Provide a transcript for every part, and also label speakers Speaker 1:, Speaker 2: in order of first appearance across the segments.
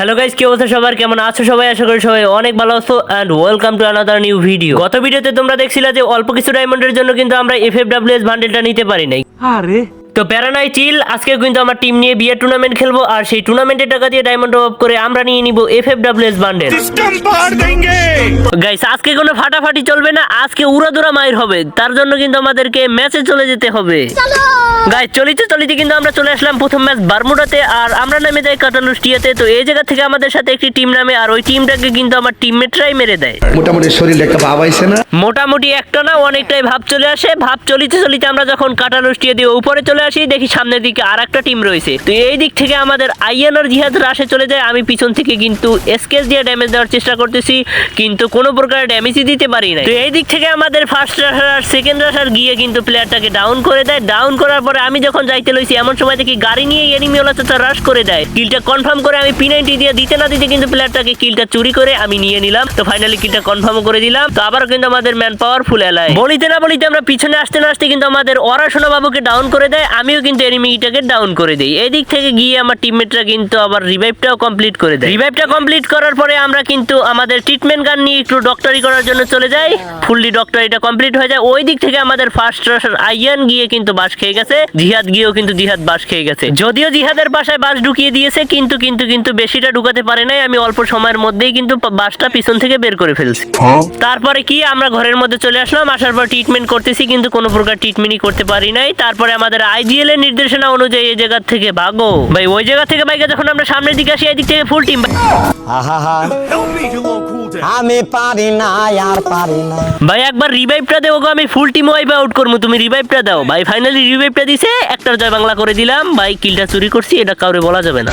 Speaker 1: Hello guys কি অবস্থা সবার? কেমন আছো সবাই? আশা করি সবাই অনেক ভালো আছো and welcome to another new video গত ভিডিওতে তোমরা দেখছিলা যে অল্প কিছু ডায়মন্ডের জন্য কিন্তু আমরা এফএফডব্লিউএস বান্ডেলটা নিতে পারি নাই।
Speaker 2: আরে
Speaker 1: তো প্যারানাই চিল। আজকে কিন্তু আমার টিম নিয়ে বিয়ের টুর্নামেন্ট খেলব আর সেই টুর্নামেন্টের টাকা দিয়ে ডায়মন্ড অফ করে আমরা নিয়ে নিব F F
Speaker 2: W S bundle
Speaker 1: guys আজকে কোনো ফাটাফাটি চলবে না আজকে উড়াদুরা মাইর হবে তার জন্য কিন্তু আমাদেরকে ম্যাচে চলে যেতে হবে। গাইস চলিতে চলিতে কিন্তু আমরা চলে আসলাম প্রথম ম্যাচ বারমুডাতে আর আমরা নামে যাই কাটালুষ্টিয়াতে। তো এই জায়গা থেকে আমাদের সাথে একটি টিম নামে আর ওই টিমটাকে কিন্তু আমার টিমমেটরাই মেরে দেয়।
Speaker 3: মোটামুটি শরীর একটা ভাব আইছে না?
Speaker 1: মোটামুটি একটা না অনেকটাই ভাব চলে আসে। ভাব চলিতে চলিতে আমরা যখন কাটালুষ্টিয়া দিয়ে উপরে চলে আসি, দেখি সামনের দিকে আর একটা টিম রয়েছে। তো এই দিক থেকে আমাদের আইয়ানোর জিহাদ রাশে চলে যায়। আমি পিছন থেকে কিন্তু এসকেস দিয়ে ড্যামেজ দেওয়ার চেষ্টা করতেছি, কিন্তু কোনো প্রকার ড্যামেজই দিতে পারি না তো এই দিক থেকে আমাদের ফার্স্ট রাশার আর সেকেন্ড রাশার গিয়ে কিন্তু প্লেয়ারটাকে ডাউন করে দেয়। ডাউন করার পরে আমি যখন যাইতে লইছি, এমন সময় দেখি গাড়ি নিয়ে এনিমি ওলা তো রাশ করে দেয়। কিলটা কনফার্ম করে আমি পিনাইটি দিয়ে দিতে না দিতে কিন্তু প্লেয়ারটাকে কিলটা চুরি করে আমি নিয়ে নিলাম। তো ফাইনালি কিলটা কনফার্ম করে দিলাম। তো আবারও কিন্তু আমাদের ম্যান পাওয়ার ফুল এলাই বলিতে না বলিতে আমরা পিছনে আসতে না আসতে কিন্তু আমাদের অরাশোনা বাবুকে ডাউন করে দেয়। আমিও কিন্তু এনিমিটাকে ডাউন করে দিই। এদিক থেকে গিয়ে আমার টিমমেটরা কিন্তু আবার রিভাইভটাও কমপ্লিট করে দেয়। রিভাইভটা কমপ্লিট করার পরে আমরা কিন্তু আমাদের ট্রিটমেন্ট গান নিয়ে একটু ডক্টরি করার জন্য চলে যাই। ফুললি ডক্টরিটা কমপ্লিট হয়ে যায়। ওই দিক থেকে আমাদের ফার্স্ট রাশার আইয়ান গিয়ে কিন্তু বাস খেয়ে গেছে। জিহাদ গিয়েও কিন্তু জিহাদ বাস খেয়ে গেছে। যদিও জিহাদের বাসায় বাস ঢুকিয়ে দিয়েছে কিন্তু কিন্তু কিন্তু বেশিটা ঢুকাতে পারে নাই। আমি অল্প সময়ের মধ্যেই কিন্তু বাসটা পিছন থেকে বের করে ফেলছি। তারপরে কি আমরা ঘরের মধ্যে চলে আসলাম। আসার পর ট্রিটমেন্ট করতেছি কিন্তু কোনো প্রকার ট্রিটমেন্টই করতে পারি নাই। তারপরে আমাদের আইজিএল এর নির্দেশনা অনুযায়ী এই জায়গা থেকে ভাগো। ভাই ওই জায়গা থেকে বাইকে যখন আমরা সামনের দিকে আসি এদিক থেকে ফুল টিম
Speaker 4: আমি পারি না আর পারি না।
Speaker 1: ভাই একবার রিভাইভটা দেবো গো, আমি ফুল টিম ওয়াইপ আউট করব। তুমি রিভাইভটা দাও। ভাই ফাইনালি রিভাইভটা দিছে একটার জয় বাংলা করে দিলাম। ভাই কিলটা চুরি করছি এটা কাউরে বলা যাবে না।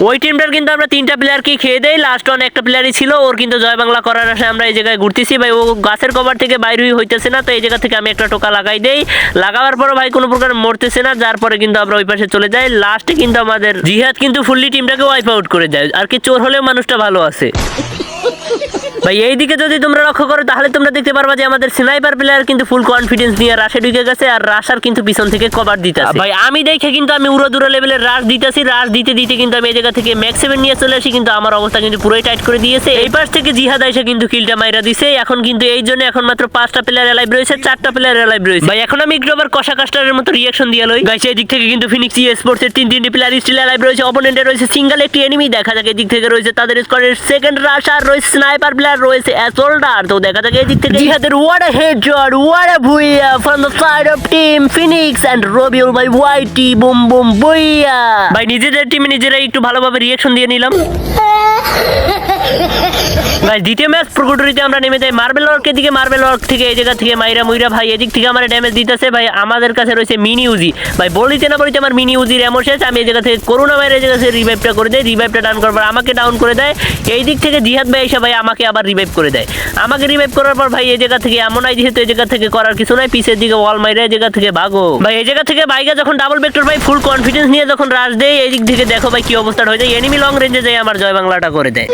Speaker 1: ওই টিমটার কিন্তু আমরা তিনটা প্লেয়ারকে খেয়ে দেই। লাস্ট ওয়ান একটা প্লেয়ারই ছিল, ওর কিন্তু জয় বাংলা করার আসে আমরা এই জায়গায় ঘুরতেছি। ভাই, ও গাছের কভার থেকে বাইরই হইতেছে না, তো এই জায়গা থেকে আমি একটা টোকা লাগাই দেই। লাগাবার পরে ভাই কোনো প্রকার মরতেছে না, যার পরে কিন্তু আমরা ওই পাশে চলে যাই। লাস্টে কিন্তু আমাদের জিহাদ কিন্তু ফুললি টিমটাকে ওয়াইপ আউট করে দেয়। আর কি চোর হলেও মানুষটা ভালো আছে। ভাই এইদিকে যদি তোমরা লক্ষ্য করো তাহলে তোমরা দেখতে পারবা যে আমাদের স্নাইপার প্লেয়ার কিন্তু ফুল কনফিডেন্স নিয়ে রাশে ঢুকে গেছে আর রাশার কিন্তু পিছন থেকে কভার দিতে ভাই আমি দেখে কিন্তু আমি উড়ো দূর লেভেলের রাশ দিতেছি রাশ দিতে দিতে কিন্তু আমি এই জায়গা থেকে ম্যাক্স সেভেন নিয়ে চলে আসি কিন্তু আমার অবস্থা কিন্তু পুরোই টাইট করে দিয়েছে। এই পাশ থেকে জিহাদ এসে কিন্তু কিলটা মাইরা দিছে। এখন কিন্তু এই জন্য এখন মাত্র পাঁচটা প্লেয়ার এলাইভ রয়েছে চারটা প্লেয়ার এলাইভ রয়েছে। ভাই এখন আমি একটু আবার কষা কাস্টারের মতো রিয়াকশন দিয়ে লই। গাইছে এই দিক থেকে কিন্তু ফিনিক্স ই স্পোর্টস এর তিন তিনটি প্লেয়ার স্টিল এলাইভ রয়েছে অপোনেন্টে রয়েছে সিঙ্গেল একটি এনিমি দেখা যাক এই দিক থেকে রয়েছে তাদের স্কোয়াডের সেকেন্ড রাশ আর রয়েছে স্নাইপার প্লেয়ার রয়েছে অ্যাসোল্ডার। তো দেখা যাক এই দিক থেকে। জিহাদের what a headshot what a Bhuiya from the side of team Phoenix and Rabiul by YT boom boom booyah ভাই নিজেদের টিমে নিজেরাই একটু ভালোভাবে রিয়াকশন দিয়ে নিলাম। গাইস দ্বিতীয় ম্যাচ প্রকুটরিতে আমরা নেমে যাই মার্বেল ওয়ার্কের দিকে। মার্বেল ওয়ার্ক থেকে এই জায়গা থেকে মাইরা মুইরা ভাই, এদিক থেকে আমার ড্যামেজ দিতেছে ভাই। আমাদের কাছে রয়েছে মিনি উজি ভাই, বলিতে না বলিতে আমার মিনি উজির এমন শেষ। আমি এই জায়গা থেকে করোনা এই জায়গা থেকে রিভাইভটা করে দেয় রিভাইভটা ডাউন করার পর আমাকে ডাউন করে দেয়। এই দিক থেকে জিহাদ ভাই এসে ভাই আমাকে আবার রিভাইভ করে দেয়। আমাকে রিভাইভ করার পর ভাই এই জায়গা থেকে এমন আই যেহেতু এই জায়গা থেকে করার কিছু নাই। পিছের দিকে ওয়াল মাইরা এই জায়গা থেকে ভাগো। ভাই, এই জায়গা থেকে বাইকে যখন ডাবল ভেক্টর ভাই ফুল কনফিডেন্স নিয়ে যখন রাশ দেয় এই দিক থেকে দেখো ভাই কি অবস্থা হয়ে যায়। এনিমি লং রেঞ্জে যায় আমার জয় বাংলাটা করে দেয়।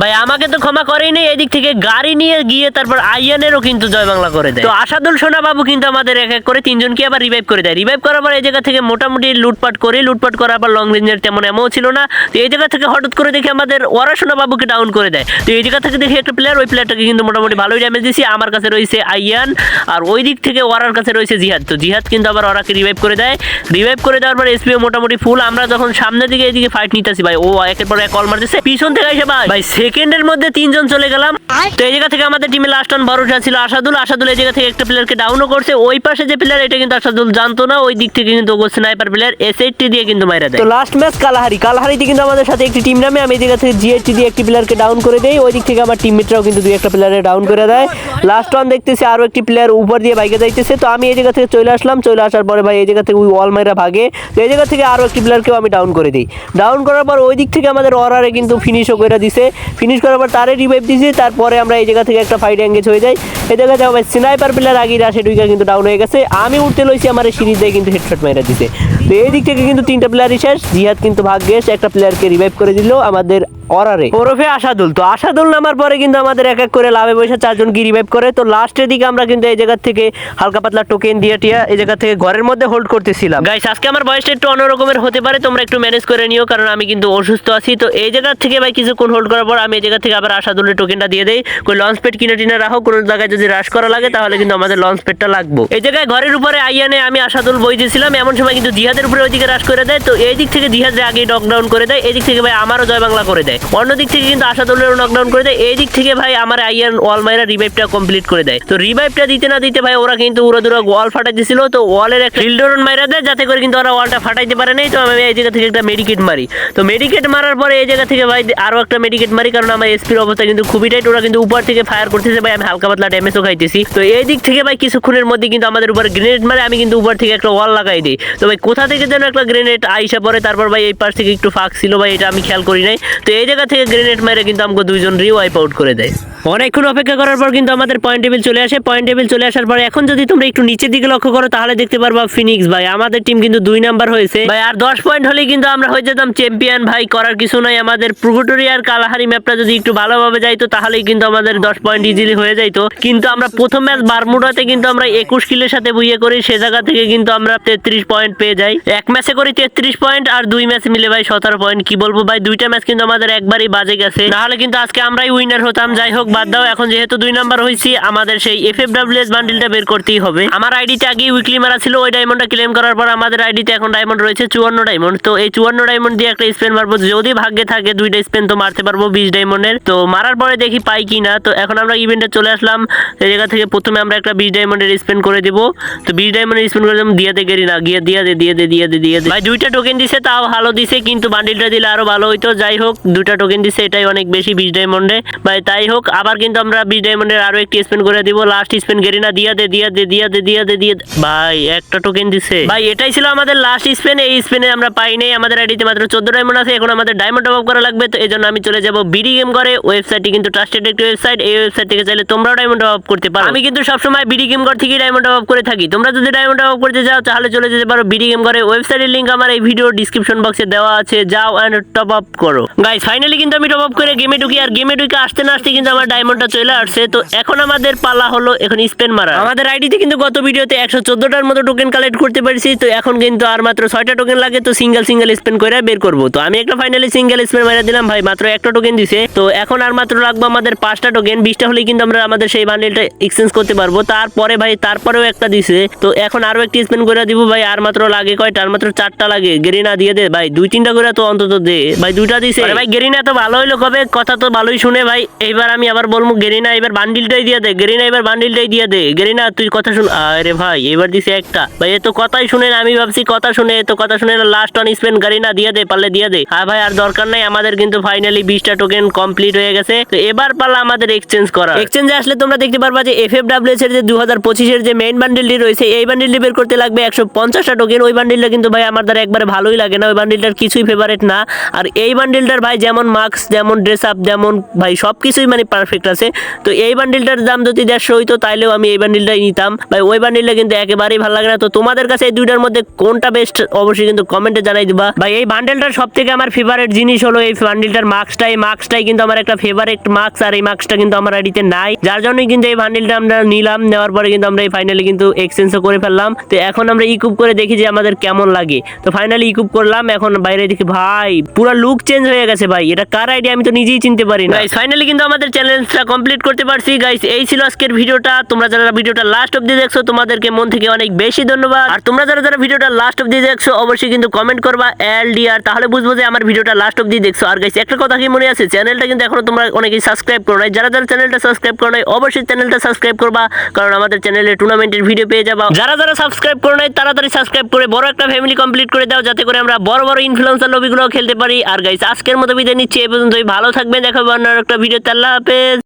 Speaker 1: ভাই আমাকে তো ক্ষমা করেই নেই এদিক থেকে গাড়ি নিয়ে গিয়ে তারপর আইয়ানেরও কিন্তু জয় বাংলা করে দেয়। তো আসাদুল সোনা বাবু কিন্তু আমাদের এক এক করে তিনজনকে আবার রিভাইভ করে দেয়। রিভাইভ করার পর এই জায়গা থেকে মোটামুটি লুটপাট করে লুটপাট করার পর লং রেঞ্জের তেমন এমন ছিল না। তো এই জায়গা থেকে হঠাৎ করে দেখে আমাদের ওরা সোনা বাবুকে ডাউন করে দেয়। তো এই জায়গা থেকে দেখি একটা প্লেয়ার ওই প্লেয়ারটাকে কিন্তু মোটামুটি ভালোই ড্যামেজ দিছি। আমার কাছে রয়েছে আইয়ান আর ওই দিক থেকে ওরার কাছে রয়েছে জিহাদ। তো জিহাদ কিন্তু আবার ওরাকে রিভাইভ করে দেয়। রিভাইভ করে দেওয়ার পর এসপিও মোটামুটি ফুল আমরা যখন সামনের দিকে এদিকে ফাইট নিতেছি ভাই ও একের পর এক কল মারতেছে। পিছন থেকে এসে ভাই ভাই সেকেন্ডের মধ্যে তিনজন চলে গেলাম। তো এই জায়গা থেকে আমাদের টিমে লাস্ট অন ভরসা ছিল আসাদুল। আসাদুল এই জায়গা থেকে একটা প্লেয়ারকে ডাউনও করছে। ওই পাশে যে প্লেয়ার এটা কিন্তু আসাদুল জানতো না। ওই দিক থেকে কিন্তু স্নাইপার প্লেয়ার এসএইচটি দিয়ে কিন্তু মাইরা দেয়। তো লাস্ট ম্যাচ কালাহারি কালাহারিতে কিন্তু আমাদের সাথে একটি টিম নামে। আমি এই জায়গা থেকে জিএইচটি দিয়ে একটি প্লেয়ারকে ডাউন করে দেই। ওই দিক থেকে আমার টিম টিমমেটরাও কিন্তু দুই একটা প্লেয়ারে ডাউন করে দেয়। লাস্ট ওয়ান দেখতেছি আরও একটি প্লেয়ার উপর দিয়ে বাইকে যাইতেছে। তো আমি এই জায়গা থেকে চলে আসলাম। চলে আসার পরে ভাই এই জায়গা থেকে ওই ওয়াল মাইরা ভাগে। তো এই জায়গা থেকে আরও একটি প্লেয়ারকেও আমি ডাউন করে দিই। ডাউন করার পর ওই দিক থেকে আমাদের অরারে কিন্তু ফিনিশও করে দিছে। ফিনিশ করার পর তারে রিভাইভ দিছে, তারপরে আমরা এই জায়গা থেকে একটা ফাইট এঙ্গেজ হয়ে যাই। এই জায়গা থেকে ভাই স্নাইপার প্লেয়ার আগে আসে ডুইকা কিন্তু ডাউন হয়ে গেছে। আমি উঠতে লইছি, আমার সিরিজ দিয়ে কিন্তু হেডশট মেরে দিছে। তো এই দিক থেকে কিন্তু তিনটা প্লেয়ারই শেষ। জিহাদ কিন্তু ভাগ্যেশ একটা প্লেয়ারকে রিভাইভ করে দিল আমাদের অরারে ওরফে আশাদুল তো আশাদুল নামার পরে কিন্তু আমাদের এক এক করে লাভে পয়সা চারজনকে রিভাইভ করে। তো লাস্টের দিকে আমরা কিন্তু এই জায়গা থেকে হালকা পাতলা টোকেন দিয়ে টিয়া এই জায়গা থেকে ঘরের মধ্যে হোল্ড করতেছিলাম। গাইস আজকে আমার বয়সটা একটু অন্যরকমের হতে পারে, তোমরা একটু ম্যানেজ করে নিও, কারণ আমি কিন্তু অসুস্থ আছি। তো এই জায়গা থেকে ভাই কিছুক্ষণ হোল্ড করার পর আমি এই জায়গা থেকে আবার আশাদুলের টোকেনটা দিয়ে দেই। কই লঞ্চ পেড কিনে টিনে রাখো, কোনো জায়গায় যদি রাশ করা লাগে তাহলে কিন্তু আমাদের লঞ্চ পেডটা লাগবে। এই জায়গায় ঘরের উপরে আইয়ানে আমি আশাদুল বই দিয়েছিলাম, এমন সময় কিন্তু দিহাদের উপরে ওইদিকে রাশ করে দেয়। তো এই দিক থেকে জিহাদের আগে নকডাউন করে দেয়, এই দিক থেকে ভাই আমারও জয় বাংলা করে দেয়। অন্য দিক থেকে কিন্তু আশাদুলেরও নকডাউন করে দেয়। এই দিক থেকে ভাই আমার আইয়ান ওয়াল মাইরা রিভাইভটা কমপ্লিট করে দেয়। তো রিভাইভটা দিতে না দিতে ভাই ওরা কিন্তু উড়া দুরা ওয়াল ফাটাই দিছিল। তো ওয়ালের একটা ফিল্ডরন মাইরা দেয়, যাতে করে কিন্তু ওরা ওয়ালটা ফাটাইতে পারে নাই। তো আমি এই জায়গা থেকে একটা মেডিকেট মারি। তো মেডিকেট মারার পরে এই জায়গা থেকে ভাই আরও একটা মেডিকেট মারি, কারণ আমার এসপির অবস্থা কিন্তু খুবই টাইট ওরা কিন্তু উপর থেকে ফায়ার করতেছে ভাই, আমি হালকা পাতলা ড্যামেজও খাইতেছি। তো এই দিক থেকে ভাই কিছুক্ষণের মধ্যে কিন্তু আমাদের উপর গ্রেনেড মারে, আমি কিন্তু উপর থেকে একটা ওয়াল লাগাই দিই। তো ভাই কোথা থেকে যেন একটা গ্রেনেড আইসা পরে তারপর ভাই এই পাশ থেকে একটু ফাঁক ছিল ভাই, এটা আমি খেয়াল করি নাই। তো এই জায়গা থেকে গ্রেনেড মেরে কিন্তু আমাকে দুইজন রি ওয়াইপ আউট করে দেয়। অনেকক্ষণ অপেক্ষা করার পর কিন্তু আমাদের পয়েন্ট টেবিল চলে আসে। পয়েন্ট টেবিল চলে আসার পর এখন যদি তোমরা একটু নিচের দিকে লক্ষ্য করো, তাহলে দেখতে পারবা ফিনিক্স ভাই, আমাদের টিম কিন্তু দুই নাম্বার হয়েছে। ভাই, আর দশ পয়েন্ট হলেই কিন্তু আমরা হয়ে যেতাম চ্যাম্পিয়ন ভাই, করার কিছু নাই, আমাদের পুরোটরি আর কালাহারি ম্যাপটা যদি একটু ভালোভাবে যাইতো, তাহলেই কিন্তু আমাদের দশ পয়েন্ট ইজিলি হয়ে যাইতো। কিন্তু আমরা প্রথম ম্যাচ বারমুডাতে কিন্তু আমরা একুশ কিলের সাথে বুইয়ে করি, সে জায়গা থেকে কিন্তু আমরা তেত্রিশ পয়েন্ট পেয়ে যাই। এক ম্যাচে করি তেত্রিশ পয়েন্ট আর দুই ম্যাচ মিলে ভাই সতেরো পয়েন্ট কি বলব ভাই, দুইটা ম্যাচ কিন্তু আমাদের একবারই বাজে গেছে। নাহলে কিন্তু আজকে আমরাই উইনার হতাম। যাই হোক, বাদ দাও, এখন যেহেতু দুই নাম্বার হয়েছি আমাদের সেই এফ এফ ডাব্লিউ এস বান্ডিলটা বের করতেই হবে। আমার আইডিতে আগে উইকলি মারা ছিল, ওই ডায়মন্ডটা ক্লেম করার পর আমাদের আইডিতে এখন ডায়মন্ড রয়েছে, চুয়ান্ন ডায়মন্ড তো এই চুয়ান্ন ডায়মন্ড দিয়ে একটা স্পেন মারবো যদি ভাগ্যে থাকে দুইটা স্পেন তো মারতে পারব বিশ ডায়মন্ডের তো মারার পরে দেখি পাই কি না তো এখন আমরা ইভেন্টে চলে আসলাম। জায়গা থেকে প্রথমে আমরা একটা বিশ ডায়মন্ডের স্পেন করে দিব। তো বিশ ডায়মন্ডের স্পেন করে দিলাম দিয়ে দে গেরি না গিয়ে দিয়ে দে দিয়ে দে দিয়ে দে দিয়ে দে। ভাই, দুইটা টোকেন দিছে, তাও ভালো দিছে, কিন্তু বান্ডিলটা দিলে আরও ভালো হইতো। যাই হোক, দুইটা টোকেন দিছে, এটাই অনেক বেশি বিশ ডায়মন্ডে ভাই, তাই হোক, আবার কিন্তু আমরা বিশ ডায়মন্ডের আরও একটি স্পেন করে দিব। লাস্ট স্পেন গেরিনা দিয়া দে দিয়া দে দিয়া দে দিয়া দে, দিয়ে ভাই, একটা টোকেন দিছে। ভাই, এটাই ছিল আমাদের লাস্ট স্পেন এই স্পেনে আমরা পাই নাই। আমাদের আইডিতে মাত্র চোদ্দ ডায়মন্ড আছে, এখন আমাদের ডায়মন্ড টপ আপ করা লাগবে, তো এই জন্য আমি চলে যাব বিডি গেম করে ওয়েবসাইটটি কিন্তু ট্রাস্টেড একটি ওয়েবসাইট এই ওয়েবসাইট থেকে চাইলে তোমরাও ডায়মন্ড টপ আপ করতে পারো। আমি কিন্তু সবসময় বিডি গেম ঘর থেকে ডায়মন্ড টপ আপ করে থাকি। তোমরা যদি ডায়মন্ড টপ আপ করতে চাও, তাহলে চলে যেতে পারো বিডি গেম করে ওয়েবসাইটের লিংক আমার এই ভিডিও ডিসক্রিপশন বক্সে দেওয়া আছে। যাও এন্ড টপ আপ করো। গাইস ফাইনালি কিন্তু আমি টপ আপ করে গেমে ঢুকি, আর গেমে ঢুকে আসতে না আসতে কিন্তু আমার ডায়মন্ডটা চলে আসছে। তো এখন আমাদের পালা হলো, এখন স্পেন মারা আমাদের আইডিতে কিন্তু গত ভিডিওতে একশো চোদ্দটার মতো টোকেন কালেক্ট করতে পারছি। তো এখন কিন্তু আর মাত্র ছয়টা টোকেন লাগে, তো সিঙ্গেল সিঙ্গেল স্পেন করে বের করব। তো আমি একটা ফাইনালি সিঙ্গেল স্পেন মারা দিলাম ভাই, মাত্র একটা টোকেন দিছে। তো এখন আর মাত্র লাগবে আমাদের পাঁচটা টোকেন বিশটা হলে কিন্তু আমরা আমাদের সেই বান্ডেলটা এক্সচেঞ্জ করতে পারব। তারপরে ভাই, তারপরেও একটা দিছে। তো এখন আরও একটি স্পেন করে দিব ভাই, আর মাত্র লাগে কয়টা? আর মাত্র চারটা লাগে। গেরিনা দিয়ে দে ভাই, দুই তিনটা করে তো অন্তত দে। ভাই, দুইটা দিছে। ভাই, গেরিনা তো ভালো হইল কবে? কথা তো ভালোই শুনে ভাই। এইবার আমি আবার বলব, গেরিনা এবার বান্ডিলটাই দিয়ে দে। গেরিনা এবার বান্ডিলটাই দিয়ে দে। গেরিনা, তুই কথা শুন। আরে ভাই এবার দিছে একটা। ভাই, এ তো কথাই শুনে না, আমি ভাবছি কথা শুনে তো কথা শুনে লাস্ট অন স্পেন গেরিনা দিয়ে দে, পারলে দিয়ে দে। হ্যাঁ ভাই, আর দরকার নাই, আমাদের কিন্তু ফাইনালি বিশটা টোকেন কমপ্লিট হয়ে গেছে। তো এবার পালা আমাদের এক্সচেঞ্জ করা এক্সচেঞ্জে আসলে তোমরা দেখতে পারবা যে এফ এফ ডাব্লিউ এর যে দু হাজার পঁচিশের যে মেইন বান্ডিলটি রয়েছে, এই বান্ডিলটি বের করতে লাগবে একশো পঞ্চাশটা টোকেন ওই বান্ডিলটা কিন্তু ভাই আমার দ্বারা একবারে ভালোই লাগে না, ওই বান্ডিলটার কিছুই ফেভারেট না। আর এই বান্ডিলটার ভাই যেমন মাস্ক যেমন ড্রেস আপ যেমন ভাই সব কিছুই মানে পারফেক্ট আছে। তো এই বান্ডিলটার দাম যদি দেড়শো হইতো, তাইলেও আমি এই বান্ডিলটাই নিতাম। ভাই ওই বান্ডিলটা কিন্তু একেবারেই ভালো লাগে না। তো তোমাদের কাছে এই দুইটার মধ্যে কোনটা বেস্ট অবশ্যই কিন্তু কমেন্টে জানাই দিবা। ভাই এই বান্ডেলটার সব থেকে আমার ফেভারিট জিনিস হলো এই বান্ডিলটার মার্কসটা এই মার্কসটাই কিন্তু আমার একটা ফেভারিট মার্কস আর এই মার্কসটা কিন্তু আমার আইডিতে নাই। যার জন্যই কিন্তু এই বান্ডিলটা আমরা নিলাম, নেওয়ার পরে কিন্তু আমরা এই ফাইনালি কিন্তু এক্সচেঞ্জও করে ফেললাম। তো এখন আমরা ইকুপ করে দেখি যে আমাদের কেমন লাগে। তো ফাইনালি ইকুপ করলাম, এখন বাইরে দেখি, ভাই, পুরো লুক চেঞ্জ হয়ে গেছে ভাই। এটা কার আইডিয়া আমি তো নিজেই চিনতে পারি না। ফাইনালি কিন্তু আমাদের চ্যালেঞ্জটা কমপ্লিট করতে পারছি। গাইস এই ছিল আজকের ভিডিওটা। তোমরা যারা ভিডিওটা লাস্ট অব্দি দেখছ, তোমাদেরকে মন থেকে অনেক বেশি ধন্যবাদ। আর তোমরা যারা যারা ভিডিওটা লাস্ট অব্দি দেখছ, অবশ্যই কিন্তু কমেন্ট করবা এল ডি আর তাহলে বুঝব যে আমার ভিডিওটা লাস্ট অব্দি দেখছ। আর গাইস একটা কথা কি মনে আছে? চ্যানেলটা কিন্তু এখনও তোমরা অনেকেই সাবস্ক্রাইব করো নাই। যারা যারা চ্যানেলটা সাবস্ক্রাইব করো নাই, অবশ্যই চ্যানেলটা সাবস্ক্রাইব করবা। কারণ আমাদের চ্যানেলে টুর্নামেন্টের ভিডিও পেয়ে যাবা। যারা যারা সাবস্ক্রাইব করো নাই, তাড়াতাড়ি সাবস্ক্রাইব করে বড় একটা ফ্যামিলি কমপ্লিট করে দাও, যাতে করে আমরা বড় বড় ইনফ্লুয়েন্সার লবিগুলো খেলতে পারি। আর গাইস আজকের মতো বিদায় নিচ্ছি এই পর্যন্তই। ভালো থাকবেন দেখাবো অন্য একটা ভিডিও আল্লাহ হাফেজ।